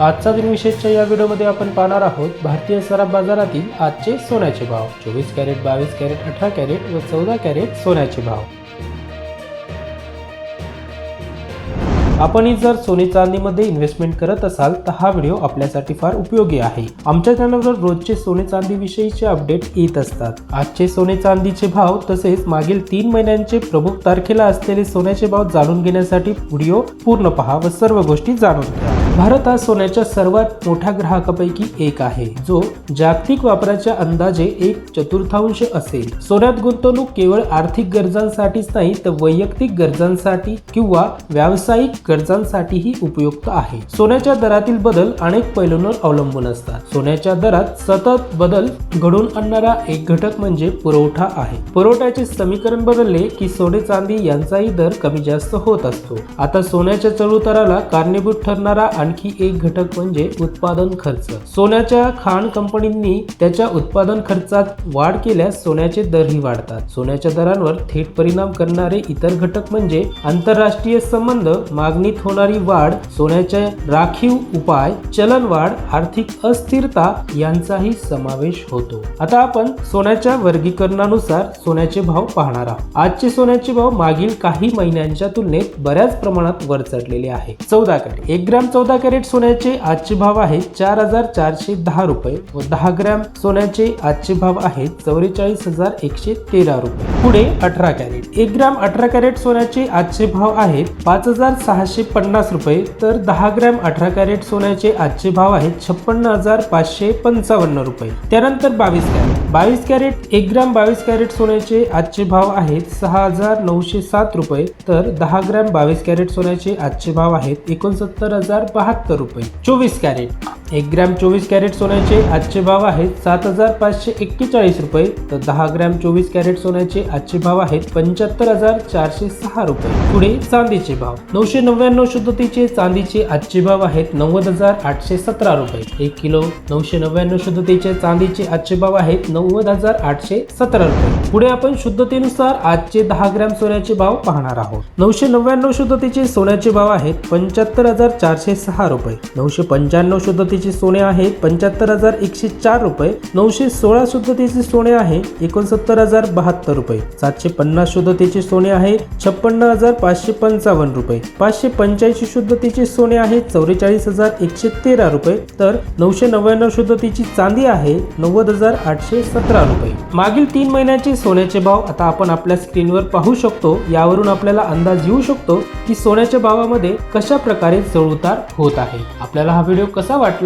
आजचा दिनविशेषच्या या व्हिडिओमध्ये आपण पाहणार आहोत भारतीय सराफ बाजारातील आजचे सोन्याचे भाव. चोवीस कॅरेट बावीस कॅरेट अठरा कॅरेट व चौदा कॅरेट सोन्याचे भाव. आपणही जर सोने चांदीमध्ये इन्व्हेस्टमेंट करत असाल तर हा व्हिडिओ आपल्यासाठी फार उपयोगी आहे. आमच्या चॅनलवर रोजचे सोने चांदी विषयीचे अपडेट येत असतात. आजचे सोने चांदीचे भाव तसेच मागील तीन महिन्यांचे प्रमुख तारखेला असलेले सोन्याचे भाव जाणून घेण्यासाठी व्हिडिओ पूर्ण पहा व सर्व गोष्टी जाणून घ्या. भारत हा सोन्याच्या सर्वात मोठ्या ग्राहकापैकी एक आहे जो जागतिक वापराच्या अंदाजे एक चतुर्थांश असेल. सोन्यात गुंतवणूक केवळ आर्थिक गरजांसाठीच नाही तर वैयक्तिक गरजांसाठी किंवा व्यावसायिक गरजांसाठीही उपयुक्त आहे. सोन्याच्या दरातील बदल अनेक पैलूंवर अवलंबून असतात. सोन्याच्या दरात सतत बदल घडून आणणारा एक घटक म्हणजे पुरवठा आहे. पुरवठ्याचे समीकरण बदलले की सोने चांदी यांचाही दर कमी जास्त होत असतो. आता सोन्याच्या चढउताराला कारणीभूत ठरणारा आणखी एक घटक म्हणजे उत्पादन खर्च. सोन्याच्या खाण कंपनींनी त्याच्या उत्पादन खर्चात वाढ केल्यास सोन्याचे दरही वाढतात. सोन्याच्या दरांवर थेट परिणाम करणारे इतर घटक म्हणजे आंतरराष्ट्रीय संबंध मागणीत होणारी वाढ सोन्याचे राखीव उपाय चलनवाढ आर्थिक अस्थिरता यांचाही समावेश होतो. आता आपण सोन्याच्या वर्गीकरणानुसार सोन्याचे भाव पाहणार आहोत. आजचे सोन्याचे भाव मागील काही महिन्यांच्या तुलनेत बऱ्याच प्रमाणात वर चढलेले आहे. चौदा कॅरेट. एक ग्राम चौदा कॅरेट सोन्याचे आजचे भाव आहेत चार हजार चारशे दहा रुपये व दहा ग्रॅम सोन्याचे आजचे भाव आहेत चौवेचाळीस हजार एकशे तेरा रुपये. पुढे अठरा कॅरेट. एक ग्रॅम अठरा कॅरेट सोन्याचे आजचे भाव आहेत पाच हजार सहाशे पन्नास रुपये तर दहा ग्रॅम अठरा कॅरेट सोन्याचे आजचे भाव आहेत छप्पन्न हजार पाचशे पंचावन्न रुपये. त्यानंतर बावीस कॅरेट. बावीस कॅरेट एक ग्रॅम बावीस कॅरेट सोन्याचे आजचे भाव आहेत सहा हजार नऊशे सात रुपये तर दहा ग्रॅम बावीस कॅरेट सोन्याचे आजचे भाव आहेत एकोणसत्तर हजार बहात्तर रुपये चोवीस कॅरेट. एक ग्रॅम चोवीस कॅरेट सोन्याचे आजचे भाव आहेत सात हजार पाचशे एक्केचाळीस रुपये. तर दहा ग्रॅम चोवीस कॅरेट सोन्याचे आजचे भाव आहेत पंच्याहत्तर हजार चारशे सहा रुपये. पुढे चांदीचे भाव. नऊशे नव्याण्णव शुद्धतेचे चांदीचे आजचे भाव आहेत नव्वद हजार आठशे सतरा रुपये. एक किलो नऊशे नव्याण्णव शुद्धतेचे चांदीचे आजचे भाव आहेत नव्वद हजार आठशे सतरा रुपये. पुढे आपण शुद्धतेनुसार आजचे दहा ग्रॅम सोन्याचे भाव पाहणार आहोत. नऊशे नव्याण्णव शुद्धतेचे सोन्याचे भाव आहेत पंच्याहत्तर हजार चारशे सहा रुपये. नऊशे पंच्याण्णव शुद्धतेचे सोने आहेत पंच्याहत्तर हजार एकशे चार रुपये. नऊशे सोळा शुद्धतेचे सोने आहे एकोणसत्तर हजार बहात्तर रुपये. सातशे पन्नास शुद्धतेचे सोने आहे छप्पन्न हजार पाचशे पंचावन्न रुपये. पाचशे पंच्याऐंशी शुद्धतेचे सोने आहे चौवेचाळीस हजार एकशे तेरा रुपये. तर नऊशे नव्याण्णव शुद्धतेची चांदी आहे नव्वद हजार आठशे सतरा रुपये. मागील तीन महिन्याचे सोन्याचे भाव आता आपण आपल्या स्क्रीनवर पाहू शकतो. यावरून आपल्याला अंदाज येऊ शकतो की सोन्याच्या भावामध्ये कशा प्रकारे चढउतार होत आहे. आपल्याला हा व्हिडिओ कसा वाटला?